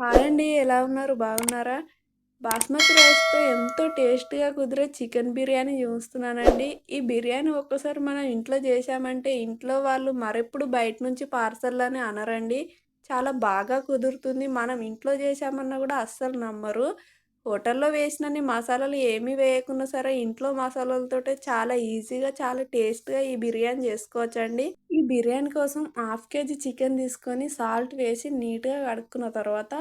Hi అండి ఎలా ఉన్నారు? బాగున్నారా? బాస్మతి రైస్తో ఎంతో టేస్ట్గా కుదిరే చికెన్ బిర్యానీ చూస్తున్నానండి. ఈ బిర్యానీ ఒక్కసారి మనం ఇంట్లో చేశామంటే ఇంట్లో వాళ్ళు మరెప్పుడు బయట నుంచి పార్సల్ అని అనరండి. చాలా బాగా కుదురుతుంది. మనం ఇంట్లో చేశామన్నా కూడా అస్సలు నమ్మరు. హోటల్లో వేసినన్ని మసాలాలు ఏమీ వేయకున్నా సరే ఇంట్లో మసాలాలతోటే చాలా ఈజీగా చాలా టేస్ట్గా ఈ బిర్యానీ చేసుకోవచ్చండి. ఈ బిర్యానీ కోసం హాఫ్ కేజీ చికెన్ తీసుకొని సాల్ట్ వేసి నీట్గా కడుక్కున్న తర్వాత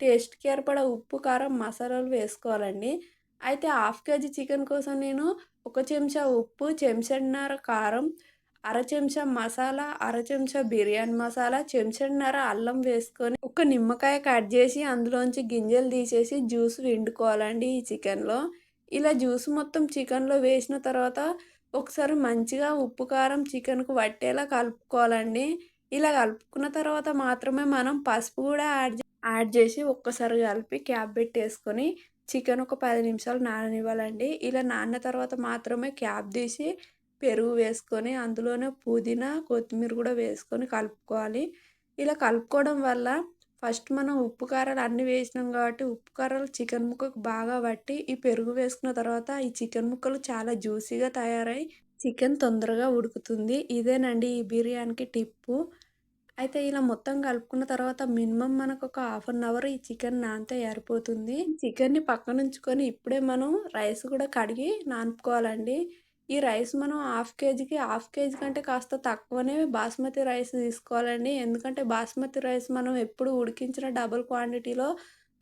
టేస్ట్కి ఏర్పడే ఉప్పు కారం మసాలాలు వేసుకోవాలండి. అయితే హాఫ్ కేజీ చికెన్ కోసం నేను ఒక చెంచా ఉప్పు చెంచాన్నర కారం అర చెంచా మసాలా అర చెంచా బిర్యానీ మసాలా చెంచాన్నర అల్లం వేసుకొని ఒక నిమ్మకాయ కట్ చేసి అందులోంచి గింజలు తీసేసి జ్యూస్ విండుకోవాలండి ఈ చికెన్లో. ఇలా జ్యూస్ మొత్తం చికెన్లో వేసిన తర్వాత ఒకసారి మంచిగా ఉప్పు కారం చికెన్కు పట్టేలా కలుపుకోవాలండి. ఇలా కలుపుకున్న తర్వాత మాత్రమే మనం పసుపు కూడా యాడ్ యాడ్ చేసి ఒక్కసారి కలిపి క్యాప్ పెట్టేసుకొని చికెన్ ఒక పది నిమిషాలు నాననివ్వాలండి. ఇలా నానిన తర్వాత మాత్రమే క్యాప్ తీసి పెరుగు వేసుకొని అందులోనే పుదీనా కొత్తిమీర కూడా వేసుకొని కలుపుకోవాలి. ఇలా కలుపుకోవడం వల్ల ఫస్ట్ మనం ఉప్పు కారాలు అన్నీ వేసినాం కాబట్టి ఉప్పు కారాలు చికెన్ ముక్కకు బాగా పట్టి ఈ పెరుగు వేసుకున్న తర్వాత ఈ చికెన్ ముక్కలు చాలా జ్యూసీగా తయారై చికెన్ తొందరగా ఉడుకుతుంది. ఇదేనండి ఈ బిర్యానీకి టిప్పు. అయితే ఇలా మొత్తం కలుపుకున్న తర్వాత మినిమం మనకు ఒక హాఫ్ అన్ అవర్ ఈ చికెన్ నానితే ఏరిపోతుంది. చికెన్ని పక్కన ఉంచుకొని ఇప్పుడే మనం రైస్ కూడా కడిగి నానుకోవాలండి. ఈ రైస్ మనం హాఫ్ కేజీకి హాఫ్ కేజీ కంటే కాస్త తక్కువనే బాస్మతి రైస్ తీసుకోవాలండి. ఎందుకంటే బాస్మతి రైస్ మనం ఎప్పుడు ఉడికించిన డబుల్ క్వాంటిటీలో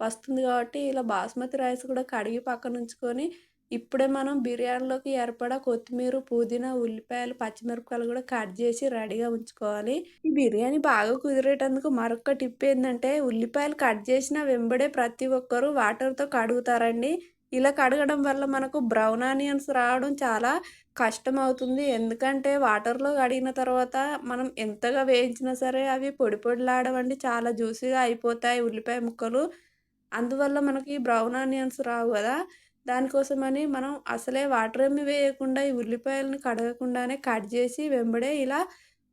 వస్తుంది కాబట్టి ఇలా బాస్మతి రైస్ కూడా కడిగి పక్కన ఉంచుకొని ఇప్పుడే మనం బిర్యానీలోకి ఏర్పడ కొత్తిమీర పుదీనా ఉల్లిపాయలు పచ్చిమిరపకాయలు కూడా కట్ చేసి రెడీగా ఉంచుకోవాలి. ఈ బిర్యానీ బాగా కుదిరేటందుకు మరొక టిప్ ఏంటంటే ఉల్లిపాయలు కట్ చేసిన వెంబడే ప్రతి ఒక్కరూ వాటర్తో కడుగుతారండి. ఇలా కడగడం వల్ల మనకు బ్రౌన్ ఆనియన్స్ రావడం చాలా కష్టం అవుతుంది ఎందుకంటే వాటర్లో కడిగిన తర్వాత మనం ఎంతగా వేయించినా సరే అవి పొడి పొడిలాడవండి చాలా జ్యూసీగా అయిపోతాయి ఉల్లిపాయ ముక్కలు. అందువల్ల మనకి బ్రౌన్ ఆనియన్స్ రావు కదా. దానికోసమని మనం అసలే వాటర్ ఏమి వేయకుండా ఈ ఉల్లిపాయలను కడగకుండానే కట్ చేసి వెంబడే ఇలా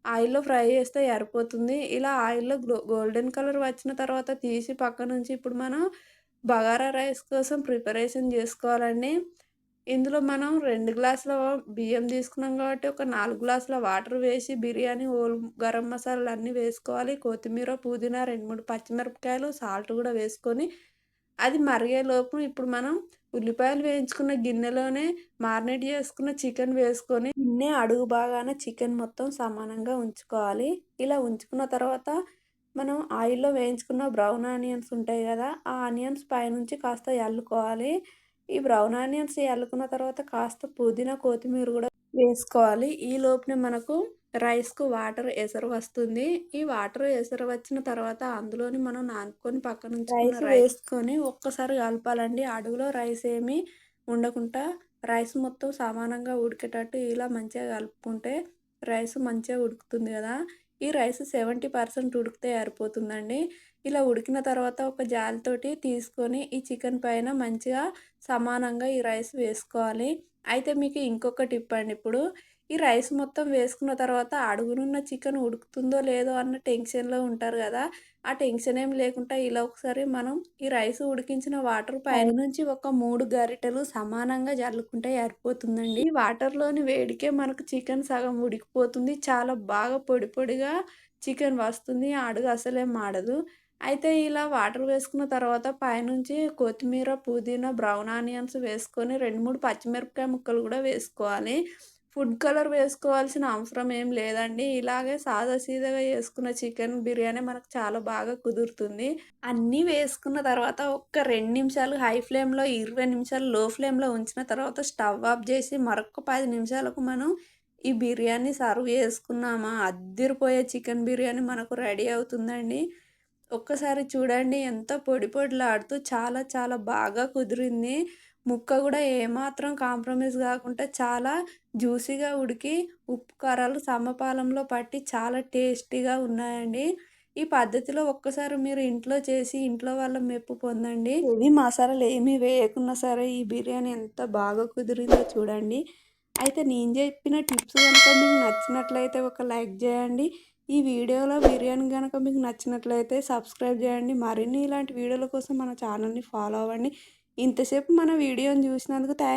ఆయిల్లో ఫ్రై చేస్తే ఎరిపోతుంది ఇలా ఆయిల్లో గోల్డెన్ కలర్ వచ్చిన తర్వాత తీసి పక్క నుంచి ఇప్పుడు మనం బగారా రైస్ కోసం ప్రిపరేషన్ చేసుకోవాలండి. ఇందులో మనం రెండు గ్లాసుల బియ్యం తీసుకున్నాం కాబట్టి ఒక నాలుగు గ్లాసుల వాటర్ వేసి బిర్యానీ ఓల్ గరం మసాలాలు అన్నీ వేసుకోవాలి. కొత్తిమీర పుదీనా రెండు మూడు పచ్చిమిరపకాయలు సాల్ట్ కూడా వేసుకొని అది మరిగేలోపు ఇప్పుడు మనం ఉల్లిపాయలు వేయించుకున్న గిన్నెలోనే మారినేట్ చేసుకున్న చికెన్ వేసుకొని గిన్నె అడుగు బాగానే చికెన్ మొత్తం సమానంగా ఉంచుకోవాలి. ఇలా ఉంచుకున్న తర్వాత మనం ఆయిల్లో వేయించుకున్న బ్రౌన్ ఆనియన్స్ ఉంటాయి కదా ఆ ఆనియన్స్ పైనుంచి కాస్త ఎల్లుకోవాలి ఈ బ్రౌన్ ఆనియన్స్ ఎల్లుకున్న తర్వాత కాస్త పుదీనా కొత్తిమీర కూడా వేసుకోవాలి. ఈ లోపునే మనకు రైస్కు వాటర్ ఎసరు వస్తుంది. ఈ వాటర్ ఎసరు వచ్చిన తర్వాత అందులోని మనం నానుకొని పక్క నుంచి రైస్ వేసుకొని ఒక్కసారి కలపాలండి. అడుగులో రైస్ ఏమి ఉండకుండా రైస్ మొత్తం సమానంగా ఉడికేటట్టు ఇలా మంచిగా కలుపుకుంటే రైస్ మంచిగా ఉడుకుతుంది కదా. ఈ రైస్ సెవెంటీ పర్సెంట్ ఉడికితే సరిపోతుందండి. ఇలా ఉడికిన తర్వాత ఒక జాలితోటి తీసుకొని ఈ చికెన్ పైన మంచిగా సమానంగా ఈ రైస్ వేసుకోవాలి. అయితే మీకు ఇంకొక టిప్ అండి. ఇప్పుడు ఈ రైస్ మొత్తం వేసుకున్న తర్వాత అడుగునున్న చికెన్ ఉడుకుతుందో లేదో అన్న టెన్షన్లో ఉంటారు కదా! ఆ టెన్షన్ ఏం లేకుండా ఇలా ఒకసారి మనం ఈ రైస్ ఉడికించిన వాటర్ పైన నుంచి ఒక మూడు గరిటెలు సమానంగా జల్లుకుంటే సరిపోతుందండి. ఈ వాటర్లోని వేడికే మనకు చికెన్ సగం ఉడికిపోతుంది. చాలా బాగా పొడి పొడిగా చికెన్ వస్తుంది. అడుగు అసలే మాడదు అయితే ఇలా వాటర్ వేసుకున్న తర్వాత పైనుంచి కొత్తిమీర పుదీనా బ్రౌన్ ఆనియన్స్ వేసుకొని రెండు మూడు పచ్చిమిరపకాయ ముక్కలు కూడా వేసుకోవాలి. ఫుడ్ కలర్ వేసుకోవాల్సిన అవసరం ఏం లేదండి. ఇలాగే సాదా సీదాగా వేసుకున్న చికెన్ బిర్యానీ మనకు చాలా బాగా కుదురుతుంది. అన్నీ వేసుకున్న తర్వాత ఒక్క రెండు నిమిషాలు హై ఫ్లేమ్లో ఇరవై నిమిషాలు లో ఫ్లేమ్లో ఉంచిన తర్వాత స్టవ్ ఆఫ్ చేసి మరొక పది నిమిషాలకు మనం ఈ బిర్యానీ సర్వ్ చేసుకున్నామా? అద్దరిపోయే చికెన్ బిర్యానీ మనకు రెడీ అవుతుందండి. ఒక్కసారి చూడండి ఎంత పొడి పొడిలాడుతూ చాలా చాలా బాగా కుదిరింది. ముక్క కూడా ఏమాత్రం కాంప్రమైజ్ కాకుండా చాలా జ్యూసీగా ఉడికి ఉప్పు కారాలు సమపాలంలో పట్టి చాలా టేస్టీగా ఉన్నాయండి. ఈ పద్ధతిలో ఒక్కసారి మీరు ఇంట్లో చేసి ఇంట్లో వాళ్ళ మెప్పు పొందండి. ఇవి మసాలాలు ఏమీ వేయకున్నా సరే ఈ బిర్యానీ ఎంత బాగా కుదిరిందో చూడండి. అయితే నేను చెప్పిన టిప్స్ కనుక మీకు నచ్చినట్లయితే ఒక లైక్ చేయండి. ఈ వీడియోలో బిర్యానీ కనుక మీకు నచ్చినట్లయితే సబ్స్క్రైబ్ చేయండి. మరిన్ని ఇలాంటి వీడియోల కోసం మన ఛానల్ని ఫాలో అవ్వండి. ఇంతసేపు మన వీడియోని చూసినందుకు థ్యాంక్